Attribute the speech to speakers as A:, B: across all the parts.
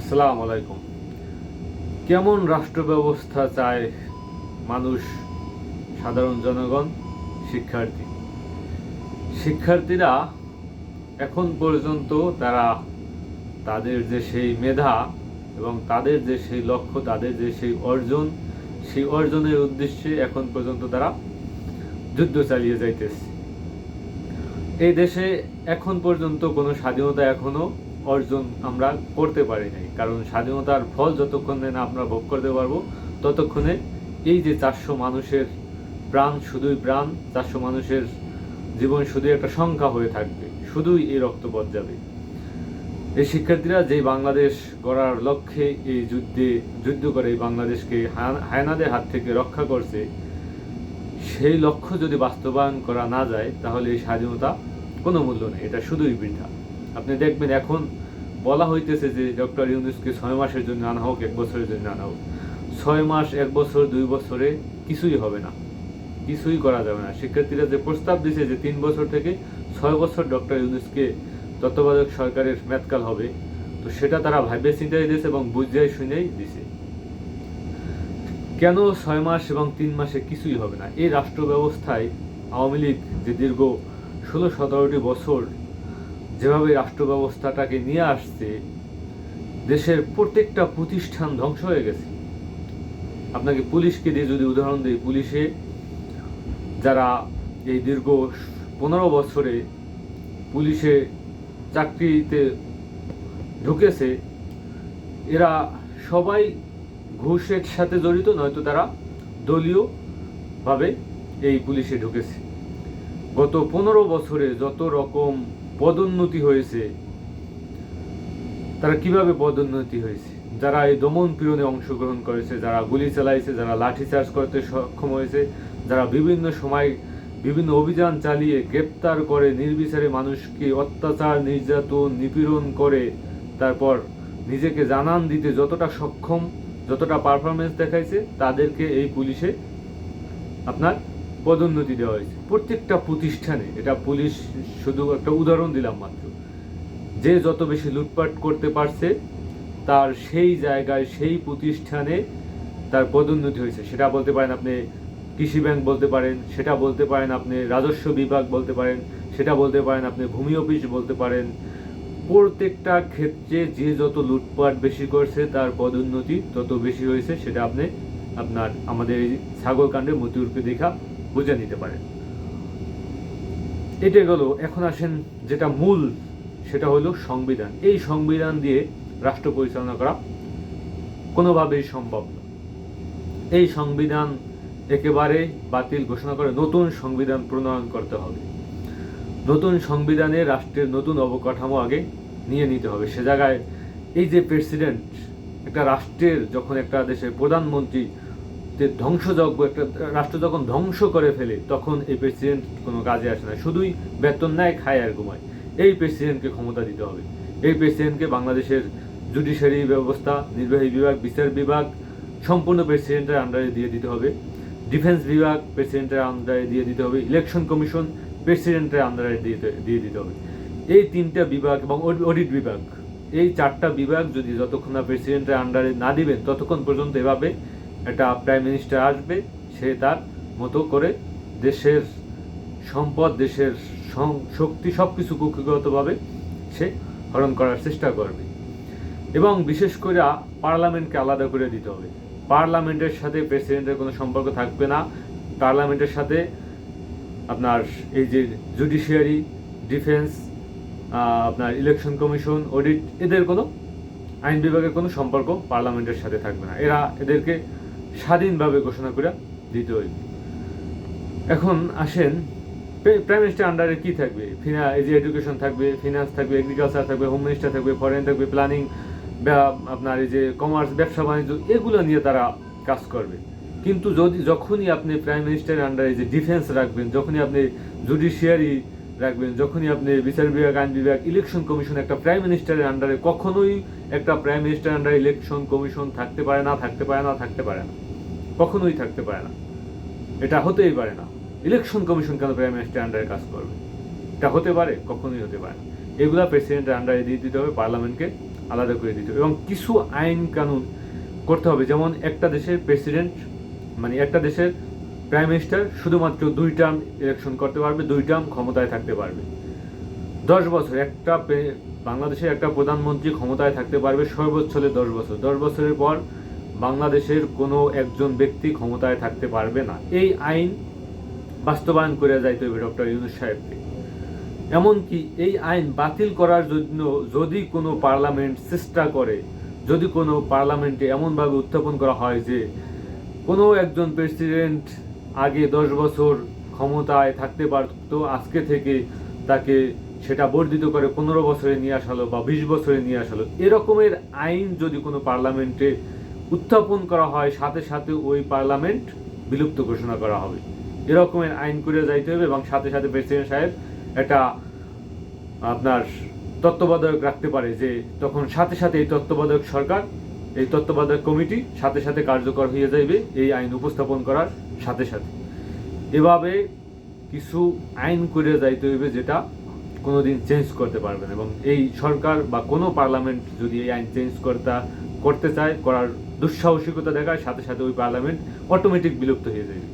A: আসসালামু আলাইকুম। কেমন রাষ্ট্র ব্যবস্থা চায় মানুষ, সাধারণ জনগণ, শিক্ষার্থী? শিক্ষার্থীরা এখন পর্যন্ত তারা তাদের যে সেই মেধা এবং তাদের যে সেই লক্ষ্য, তাদের যে সেই অর্জন, সেই অর্জনের উদ্দেশ্যে এখন পর্যন্ত তারা যুদ্ধ চালিয়ে যাইতেছে। এই দেশে এখন পর্যন্ত কোনো স্বাধীনতা এখনও অর্জন আমরা করতে পারি নাই। কারণ স্বাধীনতার ফল যতক্ষণে না আমরা ভোগ করতে পারব, ততক্ষণে এই যে চারশো মানুষের প্রাণ শুধুই প্রাণ, চারশো মানুষের জীবন শুধুই একটা সংখ্যা হয়ে থাকবে, শুধুই এই রক্তপথ যাবে। এই শিক্ষার্থীরা যে বাংলাদেশ গড়ার লক্ষ্যে এই যুদ্ধে যুদ্ধ করে, এই বাংলাদেশকে হায়- হায়নাদের হাত থেকে রক্ষা করছে, সেই লক্ষ্য যদি বাস্তবায়ন করা না যায়, তাহলে এই স্বাধীনতা কোনো মূল্য নেই, এটা শুধুই বৃথা। আপনি দেখবেন এখন বলা হইতেছে যে ডক্টর ইউনুসকে ছয় মাসের জন্য আনা হোক, এক বছরের জন্য আনা হোক। ছয় মাস, এক বছর, দুই বছরে কিছুই হবে না। কিছুই করা যাবে না। শিক্ষার্থীরা যে প্রস্তাব দিছে যে তিন বছর থেকে ছয় বছর ডক্টর ইউনুসকে তত্ত্বাবধায়ক সরকারের মেতকাল হবে, তো সেটা তারা ভাইবে চিন্তাই দিয়েছে এবং বুঝিয়ে শুনেই দিছে। কেন ছয় মাস এবং তিন মাসে কিছুই হবে না? এই রাষ্ট্র ব্যবস্থায় আওয়ামী লীগ যে দীর্ঘ ষোলো, সতেরোটি বছর যেভাবে রাষ্ট্র ব্যবস্থাটাকে নিয়ে আসছে, দেশের প্রত্যেকটা প্রতিষ্ঠান ধ্বংস হয়ে গেছে। আপনাকে পুলিশকে দিয়ে যদি উদাহরণ দিই, পুলিশে যারা এই দীর্ঘ পনেরো বছরে পুলিশে চাকরিতে ঢুকেছে, এরা সবাই ঘুষের সাথে জড়িত, নয়তো তারা দলীয়ভাবে এই পুলিশে ঢুকেছে। গত পনেরো বছরে যত রকম পদোন্নতি হয়েছে। তারা কীভাবে পদোন্নতি হয়েছে? যারা এই দমন পীড়নে অংশগ্রহণ করেছে, যারা গুলি চালাইছে, যারা লাঠিচার্জ করতে সক্ষম হয়েছে, যারা বিভিন্ন সময় বিভিন্ন অভিযান চালিয়ে গ্রেপ্তার করে, নির্বিচারে মানুষকে অত্যাচার, নির্যাতন, নিপীড়ন করে, তারপর নিজেকে জানান দিতে যতটা সক্ষম, যতটা পারফরমেন্স দেখাইছে, তাদেরকে এই পুলিশে আপনার পদোন্নতি দেওয়া হয়েছে। প্রত্যেকটা প্রতিষ্ঠানে, এটা পুলিশ, শুধু একটা উদাহরণ দিলাম মাত্র, যে যত বেশি লুটপাট করতে পারছে, তার সেই জায়গায়, সেই প্রতিষ্ঠানে তার পদোন্নতি হয়েছে। সেটা বলতে পারেন আপনি কৃষি ব্যাংক বলতে পারেন, সেটা বলতে পারেন আপনি রাজস্ব বিভাগ বলতে পারেন, সেটা বলতে পারেন আপনি ভূমি অফিস বলতে পারেন। প্রত্যেকটা ক্ষেত্রে যে যত লুটপাট বেশি করছে, তার পদোন্নতি তত বেশি হয়েছে, সেটা আপনি আপনার আমাদের এই ছাগলকাণ্ডে মতিউরকে দেখা বুঝে নিতে পারেন এটা গেল, এখন আসেন যেটা মূল, সেটা হলো সংবিধান। এই সংবিধান দিয়ে রাষ্ট্র পরিচালনা করা কোনোভাবেই সম্ভব না। এই সংবিধান একেবারে বাতিল ঘোষণা করে নতুন সংবিধান প্রণয়ন করতে হবে। নতুন সংবিধানে রাষ্ট্রের নতুন অবকাঠামো আগে নিয়ে নিতে হবে। সে জায়গায় এই যে প্রেসিডেন্ট, একটা রাষ্ট্রের যখন একটা দেশের প্রধানমন্ত্রী যে ধ্বংসযজ্ঞ, একটা রাষ্ট্র যখন ধ্বংস করে ফেলে, তখন এই প্রেসিডেন্ট কোনো কাজে আসে না। শুধুই বেতন নেয়, খায় আর ঘুমায়। এই প্রেসিডেন্টকে ক্ষমতা দিতে হবে। এই প্রেসিডেন্টকে বাংলাদেশের জুডিশিয়ারি ব্যবস্থা, নির্বাহী বিভাগ, বিচার বিভাগ সম্পূর্ণ প্রেসিডেন্টের আন্ডারে দিয়ে দিতে হবে। ডিফেন্স বিভাগ প্রেসিডেন্টের আন্ডারে দিয়ে দিতে হবে। ইলেকশন কমিশন প্রেসিডেন্টের আন্ডারে দিয়ে দিয়ে দিতে হবে। এই তিনটা বিভাগ এবং অডিট বিভাগ, এই চারটা বিভাগ যদি যতক্ষণ না প্রেসিডেন্টের আন্ডারে না দিবেন, ততক্ষণ পর্যন্ত এভাবে একটা প্রাইম মিনিস্টার আসবে, সে তার মতো করে দেশের সম্পদ, দেশের শক্তি সব কিছু কুক্ষিগতভাবে সে হরণ করার চেষ্টা করবে। এবং বিশেষ করে পার্লামেন্টকে আলাদা করে দিতে হবে। পার্লামেন্টের সাথে প্রেসিডেন্টের কোনো সম্পর্ক থাকবে না। পার্লামেন্টের সাথে আপনার এই যে জুডিশিয়ারি ডিফেন্স আপনার ইলেকশন কমিশন অডিট এদের কোনো আইন বিভাগের কোনো সম্পর্ক পার্লামেন্টের সাথে থাকবে না। এরা এদেরকে স্বাধীনভাবে ঘোষণা করে দিতে হইবে। এখন আসেন প্রাইম মিনিস্টার আন্ডারে কি থাকবে? ফিনা, এই যে এডুকেশন থাকবে ফিনান্স থাকবে এগ্রিকালচার থাকবে হোম মিনিস্টার থাকবে ফরেন থাকবে প্ল্যানিং আপনার এই যে কমার্স ব্যবসা বাণিজ্য, এগুলো নিয়ে তারা কাজ করবে। কিন্তু যদি, যখনই আপনি প্রাইম মিনিস্টারের আন্ডারে যে ডিফেন্স রাখবেন, যখনই আপনি জুডিশিয়ারি রাখবেন, যখনই আপনি বিচার বিভাগ, আইন বিভাগ ইলেকশন কমিশন একটা প্রাইম মিনিস্টারের আন্ডারে কখনোই একটা প্রাইম মিনিস্টার আন্ডারে ইলেকশন কমিশন থাকতে পারে না, থাকতে পারে না, থাকতে পারে না। কখনোই থাকতে পারে না। এটা হতেই পারে না। ইলেকশন কমিশন কেন প্রাইম মিনিস্টার আন্ডারে কাজ করবে? এটা হতে পারে, কখনোই হতে পারে না। এগুলা প্রেসিডেন্টের আন্ডারে দিয়ে দিতে হবে পার্লামেন্টকে আলাদা করে দিতে হবে। এবং কিছু আইন কানুন করতে হবে। যেমন একটা দেশের প্রেসিডেন্ট মানে একটা দেশের প্রাইম মিনিস্টার শুধুমাত্র দুই টার্ম ইলেকশন করতে পারবে, দুই টার্ম ক্ষমতায় থাকতে পারবে। দশ বছর, একটা বাংলাদেশের একটা প্রধানমন্ত্রী ক্ষমতায় থাকতে পারবে সর্বোচ্চ হলে দশ বছর। দশ বছরের পর বাংলাদেশের কোনো একজন ব্যক্তি ক্ষমতায় থাকতে পারবে না। এই আইন বাস্তবায়ন করে যাইতে হবে ডক্টর ইউনুস সাহেবকে। এমনকি এই আইন বাতিল করার জন্য যদি কোনো পার্লামেন্ট চেষ্টা করে, যদি কোনো পার্লামেন্টে এমনভাবে উত্থাপন করা হয় যে কোনো একজন প্রেসিডেন্ট আগে দশ বছর ক্ষমতায় থাকতে পারতো, আজকে থেকে তাকে সেটা বর্ধিত করে পনেরো বছরে নিয়ে আসা বা বিশ বছরে নিয়ে আসা এরকমের আইন যদি কোনো পার্লামেন্টে উত্থাপন করা হয়, সাথে সাথে ওই পার্লামেন্ট বিলুপ্ত ঘোষণা করা হবে। এরকমের আইন করে যাইতে হবে এবং সাথে সাথে প্রেসিডেন্ট সাহেব একটা আপনার তত্ত্বাবধায়ক রাখতে পারে যে তখন সাথে সাথে এই তত্ত্বাবধায়ক সরকার এই তত্ত্বাবধায়ক কমিটি সাথে সাথে কার্যকর হয়ে যাইবে, এই আইন উপস্থাপন করার সাথে সাথে। এভাবে কিছু আইন করে যাইতে হইবে যেটা কোনোদিন চেঞ্জ করতে পারবে না। এবং এই সরকার বা কোনো পার্লামেন্ট যদি এই আইন চেঞ্জ করতে করতে চায়, করার দুঃসাহসিকতা দেখায়, সাথে সাথে ওই পার্লামেন্ট অটোমেটিক বিলুপ্ত হয়ে যাবে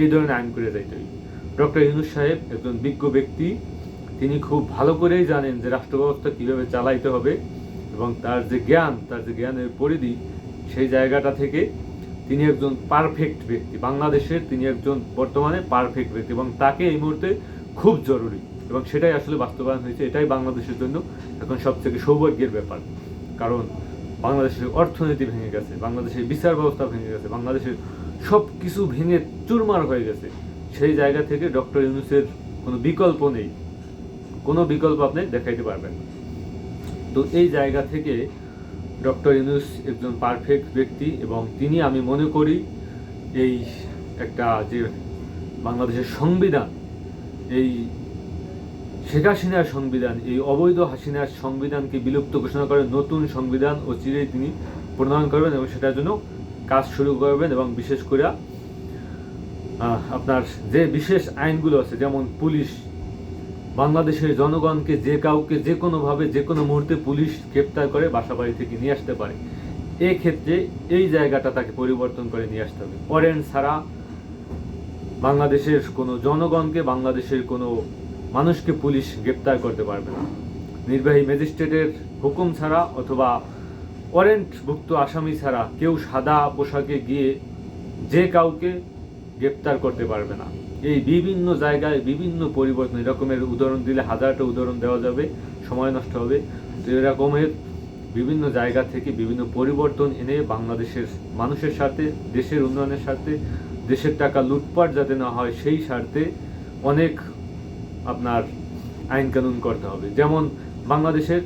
A: এই ধরনের আইন করে যাইতে হইবে। ডক্টর ইউনুস সাহেব একজন বিজ্ঞ ব্যক্তি, তিনি খুব ভালো করেই জানেন যে রাষ্ট্র ব্যবস্থা কীভাবে চালাইতে হবে। এবং তার যে জ্ঞান, তার যে জ্ঞানের পরিধি, সেই জায়গাটা থেকে তিনি একজন পারফেক্ট ব্যক্তি। বাংলাদেশের তিনি একজন বর্তমানে পারফেক্ট ব্যক্তি এবং তাকে এই মুহূর্তে খুব জরুরি এবং সেটাই আসলে বাস্তবায়ন হয়েছে, এটাই বাংলাদেশের জন্য এখন সবথেকে সৌভাগ্যের ব্যাপার। কারণ বাংলাদেশের অর্থনীতি ভেঙে গেছে, বাংলাদেশের বিচার ব্যবস্থা ভেঙে গেছে, বাংলাদেশের সব কিছু ভেঙে চুরমার হয়ে গেছে। সেই জায়গা থেকে ডক্টর ইউনুসের কোনো বিকল্প নেই। কোনো বিকল্প আপনি দেখাইতে পারবেন না। তো এই জায়গা থেকে ডক্টর ইউনুস একজন পারফেক্ট ব্যক্তি এবং তিনি, আমি মনে করি, এই একটা যে বাংলাদেশের সংবিধান, এই শেখ হাসিনার সংবিধান, এই অবৈধ হাসিনার সংবিধানকে বিলুপ্ত ঘোষণা করে নতুন সংবিধান ও চিরেই তিনি প্রণয়ন করবেন এবং সেটার জন্য কাজ শুরু করবেন এবং বিশেষ করে আপনার যে বিশেষ আইনগুলো আছে, যেমন পুলিশ বাংলাদেশের জনগণকে যে কাউকে যে কোনোভাবে যে কোনো মুহূর্তে পুলিশ গ্রেপ্তার করে বাসা বাড়ি থেকে নিয়ে আসতে পারে। এক্ষেত্রে এই জায়গাটা তাকে পরিবর্তন করে নিয়ে আসতে হবে। ওয়ারেন্ট ছাড়া বাংলাদেশের কোনো জনগণকে, বাংলাদেশের কোনো মানুষকে পুলিশ গ্রেপ্তার করতে পারবে না। নির্বাহী ম্যাজিস্ট্রেটের হুকুম ছাড়া অথবা ওয়ারেন্টভুক্ত আসামি ছাড়া কেউ সাদা পোশাকে গিয়ে যে কাউকে গ্রেপ্তার করতে পারবে না। এই বিভিন্ন জায়গায় বিভিন্ন পরিবর্তন, এরকমের উদাহরণ দিলে হাজারটা উদাহরণ দেওয়া যাবে, সময় নষ্ট হবে। তো এরকমের বিভিন্ন জায়গা থেকে বিভিন্ন পরিবর্তন এনে বাংলাদেশের মানুষের সাথে, দেশের উন্নয়নের স্বার্থে দেশের টাকা লুটপাট যাতে না হয়, সেই স্বার্থে অনেক আপনার আইন কানুন করতে হবে। যেমন বাংলাদেশের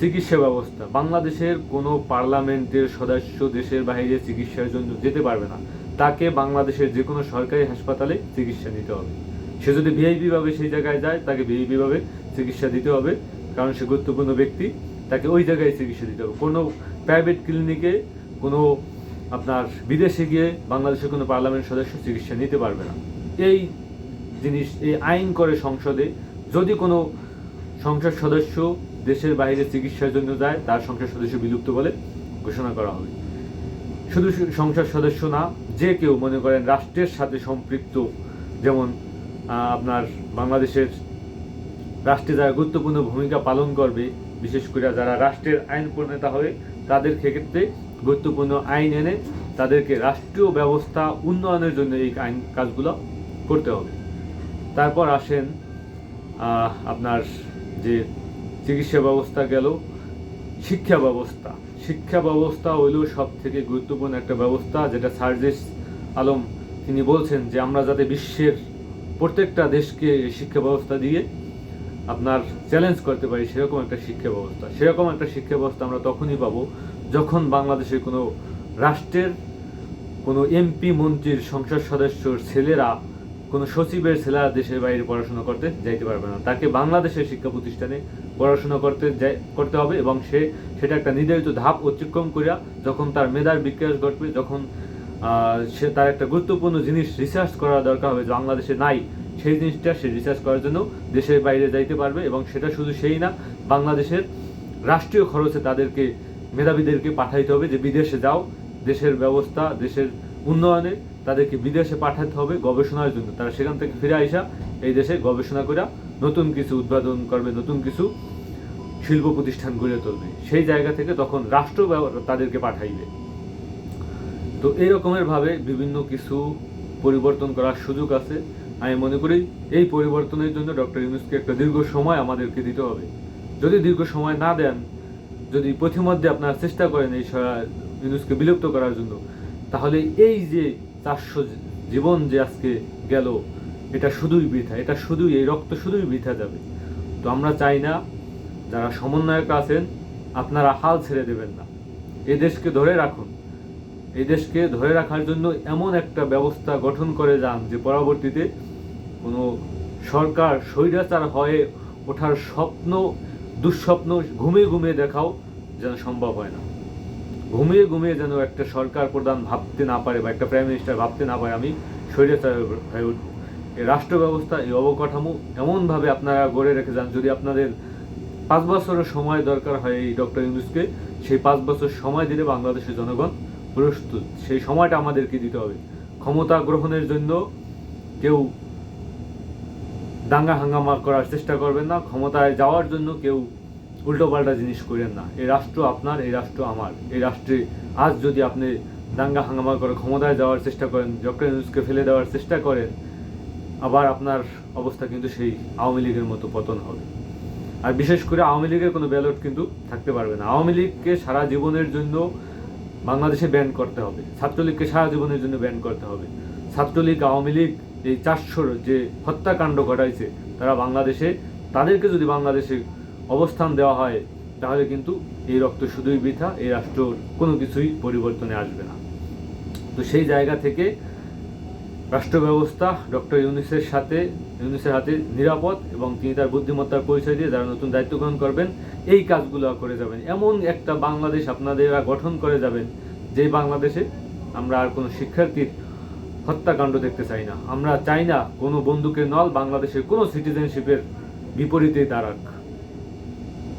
A: চিকিৎসা ব্যবস্থা। বাংলাদেশের কোনো পার্লামেন্টের সদস্য দেশের বাইরে চিকিৎসার জন্য যেতে পারবে না। তাকে বাংলাদেশের যে কোনো সরকারি হাসপাতালে চিকিৎসা নিতে হবে। সে যদি ভিআইপি ভাবে সেই জায়গায় যায়, তাকে ভিআইপি ভাবে চিকিৎসা দিতে হবে। কারণ সে গুরুত্বপূর্ণ ব্যক্তি, তাকে ওই জায়গায় চিকিৎসা দিতে হবে। কোনো প্রাইভেট ক্লিনিকে কোনো আপনার বিদেশে গিয়ে বাংলাদেশের কোনো পার্লামেন্ট সদস্য চিকিৎসা নিতে পারবে না। এই জিনিস, এই আইন করে সংসদে যদি কোনো সংসদ সদস্য দেশের বাইরে চিকিৎসার জন্য যায়, তার সংসদ সদস্য বিলুপ্ত বলে ঘোষণা করা হবে। শুধু সংসদ সদস্য না, যে কেউ মনে করেন রাষ্ট্রের সাথে সম্পৃক্ত, যেমন আপনার বাংলাদেশের রাষ্ট্রে যারা গুরুত্বপূর্ণ ভূমিকা পালন করবে, বিশেষ করে যারা রাষ্ট্রের আইন প্রণেতা হবে, তাদের ক্ষেত্রে গুরুত্বপূর্ণ আইন এনে তাদেরকে রাষ্ট্রীয় ব্যবস্থা উন্নয়নের জন্য এই আইন কাজগুলো করতে হবে। তারপর আসেন আপনার যে চিকিৎসা ব্যবস্থা গেল, শিক্ষা ব্যবস্থা। শিক্ষা ব্যবস্থা হইল সব থেকে গুরুত্বপূর্ণ একটা ব্যবস্থা, যেটা সার্জেস আলম তিনি বলছেন যে, আমরা যাতে বিশ্বের প্রত্যেকটা দেশকে শিক্ষা ব্যবস্থা দিয়ে আপনার চ্যালেঞ্জ করতে পারি, সেরকম একটা শিক্ষা ব্যবস্থা। সেরকম একটা শিক্ষা ব্যবস্থা আমরা তখনই পাবো যখন বাংলাদেশের কোনো রাষ্ট্রের কোনো এমপি মন্ত্রীর সংসদ সদস্যর ছেলেরা কোনো সচিবের ছেলেরা দেশের বাইরে পড়াশোনা করতে যাইতে পারবে না। তাকে বাংলাদেশের শিক্ষা প্রতিষ্ঠানে পড়াশোনা করতে করতে হবে এবং সে, সেটা একটা নির্ধারিত ধাপ অতিক্রম করিয়া যখন তার মেধার বিকাশ ঘটবে, যখন সে তার একটা গুরুত্বপূর্ণ জিনিস রিসার্চ করা দরকার হবে বাংলাদেশে নাই, সেই জিনিসটা সে রিসার্চ করার জন্য দেশের বাইরে যাইতে পারবে এবং সেটা শুধু সেই না, বাংলাদেশের রাষ্ট্রীয় খরচে তাদেরকে, মেধাবীদেরকে পাঠাইতে হবে যে বিদেশে যাও, দেশের ব্যবস্থা, দেশের উন্নয়নে তাদেরকে বিদেশে পাঠাতে হবে গবেষণার জন্য। তারা সেখান থেকে ফিরে আইসা এই দেশে গবেষণা করে নতুন কিছু উদ্ভাবন করবে, নতুন কিছু শিল্প প্রতিষ্ঠান গড়ে তুলবে। সেই জায়গা থেকে তখন রাষ্ট্র তাদেরকে পাঠাইবে। তো এই রকমের ভাবে বিভিন্ন কিছু পরিবর্তন করার সুযোগ আছে। আমি মনে করি এই পরিবর্তনের জন্য ডক্টর ইউনুসকে একটা দীর্ঘ সময় আমাদেরকে দিতে হবে। যদি দীর্ঘ সময় না দেন, যদি পথিমধ্যে আপনারা চেষ্টা করেন এই ইউনুসকে বিলুপ্ত করার জন্য, তাহলে এই যে চারশো জীবন যে আজকে গেল, এটা শুধুই বৃথা, এটা শুধুই, এই রক্ত শুধুই বৃথা যাবে। তো আমরা চাই না, যারা সমন্বয়ক আছেন, আপনারা হাল ছেড়ে দেবেন না। এই দেশকে ধরে রাখুন। এই দেশকে ধরে রাখার জন্য এমন একটা ব্যবস্থা গঠন করে যান যে পরবর্তীতে কোনো সরকার স্বৈরাচার হয়ে ওঠার স্বপ্ন, দুঃস্বপ্ন ঘুমিয়ে ঘুমিয়ে দেখাও যেন সম্ভব হয় না। ঘুমিয়ে ঘুমিয়ে যেন একটা সরকার প্রধান ভাবতে না পারে বা একটা প্রাইম মিনিস্টার ভাবতে না পারে, আমি স্বৈরাচার হয়ে উঠবো এই রাষ্ট্র ব্যবস্থা এই অবকাঠামো এমনভাবে আপনারা গড়ে রেখে যান, যদি আপনাদের পাঁচ বছরের সময় দরকার হয় এই ডক্টর ইউনুসকে, সেই পাঁচ বছর সময় দিলে বাংলাদেশের জনগণ প্রস্তুত। সেই সময়টা আমাদেরকে দিতে হবে। ক্ষমতা গ্রহণের জন্য কেউ দাঙ্গা হাঙ্গামা করার চেষ্টা করবেন না, ক্ষমতায় যাওয়ার জন্য কেউ উল্টোপাল্টা জিনিস করেন না। এই রাষ্ট্র আপনার, এই রাষ্ট্র আমার। এই রাষ্ট্রে আজ যদি আপনি দাঙ্গা হাঙ্গামা করে ক্ষমতায় যাওয়ার চেষ্টা করেন, ডক্টর ফেলে দেওয়ার চেষ্টা করেন, আবার আপনার অবস্থা কিন্তু সেই আওয়ামী লীগের মতো পতন হবে। আর বিশেষ করে আওয়ামী লীগের কোনো ব্যালট কিন্তু থাকতে পারবে না। আওয়ামী লীগকে সারা জীবনের জন্য বাংলাদেশে ব্যান করতে হবে। ছাত্রলীগকে সারা জীবনের জন্য ব্যান করতে হবে। ছাত্রলীগ, আওয়ামী লীগ, এই চারশোর যে হত্যাকাণ্ড ঘটাইছে, তারা বাংলাদেশে, তাদেরকে যদি বাংলাদেশে অবস্থান দেওয়া হয়, তাহলে কিন্তু এই রক্ত শুধুই বৃথা, এই রাষ্ট্রর কোনো কিছুই পরিবর্তনে আসবে না। তো সেই জায়গা থেকে রাষ্ট্র ব্যবস্থা ডক্টর ইউনিসের সাথে, ইউনিসের হাতে নিরাপদ এবং তিনি তার বুদ্ধিমত্তার পরিচয় দিয়ে যারা নতুন দায়িত্ব গ্রহণ করবেন, এই কাজগুলো করে যাবেন। এমন একটা বাংলাদেশ আপনাদেরা গঠন করে যাবেন, যে বাংলাদেশে আমরা আর কোনো শিক্ষার্থীর হত্যাকাণ্ড দেখতে চাই না। আমরা চাই না কোনো বন্দুকের নল বাংলাদেশের কোনো সিটিজেনশিপের বিপরীতে দাঁড়াক।